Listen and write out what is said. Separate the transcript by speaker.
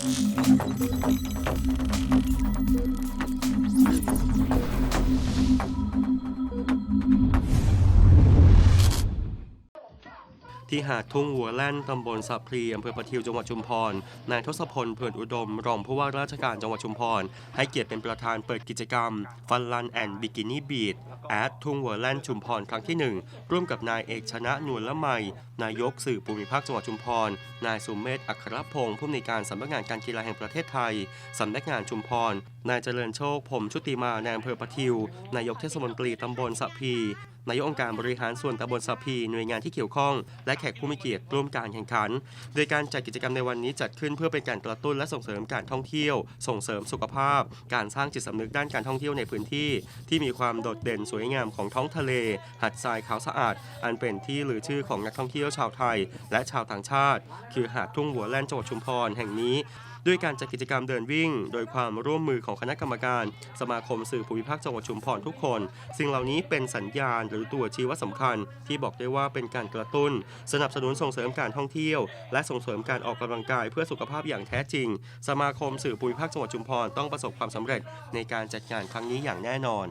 Speaker 1: Thank you. ที่หาดทุ่งหัวแล่นตำบลสับพลีอำเภอประทิวจังหวัดชุมพร นายทศพลเผื่อนอุดม รองผู้ว่าราชการจังหวัดชุมพร ให้เกียรติเป็นประธานเปิดกิจกรรม ฟันลันแอนบิกินี่บีดแอดทุ่งหัวแล่นชุมพรครั้งที่ 1 ร่วมกับนายเอกชนะนวลละไม นายกสื่อภูมิภาคจังหวัดชุมพร นายสุมเมธอัครพงศ์ผู้อำนวยการสำนักงานการกีฬาแห่งประเทศไทยสำนักงานชุมพร นายเจริญโชคผมชุติมานายอำเภอประทิว นายกเทศมนตรีตำบลสะพี นายกองค์การบริหารส่วนตำบลสะพีหน่วยงานที่เกี่ยวข้อง และแขกผู้มีเกียรติร่วมการแข่งขัน โดยการจัดกิจกรรมในวันนี้จัดขึ้นเพื่อเป็นการกระตุ้นและส่งเสริมการท่องเที่ยว ส่งเสริมสุขภาพ การสร้างจิตสำนึกด้านการท่องเที่ยวในพื้นที่ ที่มีความโดดเด่นสวยงามของท้องทะเล หัดทรายขาวสะอาด อันเป็นที่หลือชื่อของนักท่องเที่ยวชาวไทย และชาวต่างชาติ คือหาดทุ่งหัวแล่นจังหวัดชุมพรแห่งนี้ด้วยการจัดกิจกรรมเดินวิ่ง โดยความร่วมมือของคณะกรรมการ สมาคมสื่อภูมิภาคจังหวัดชุมพรทุกคน สิ่งเหล่านี้เป็นสัญญาณหรือตัวชี้วัดสำคัญ ที่บอกได้ว่าเป็นการกระตุ้น สนับสนุนส่งเสริมการท่องเที่ยว และส่งเสริมการออกกำลังกายเพื่อสุขภาพอย่างแท้จริง สมาคมสื่อภูมิภาคจังหวัดชุมพรต้องประสบความสำเร็จ ในการจัดงานครั้งนี้อย่างแน่นอน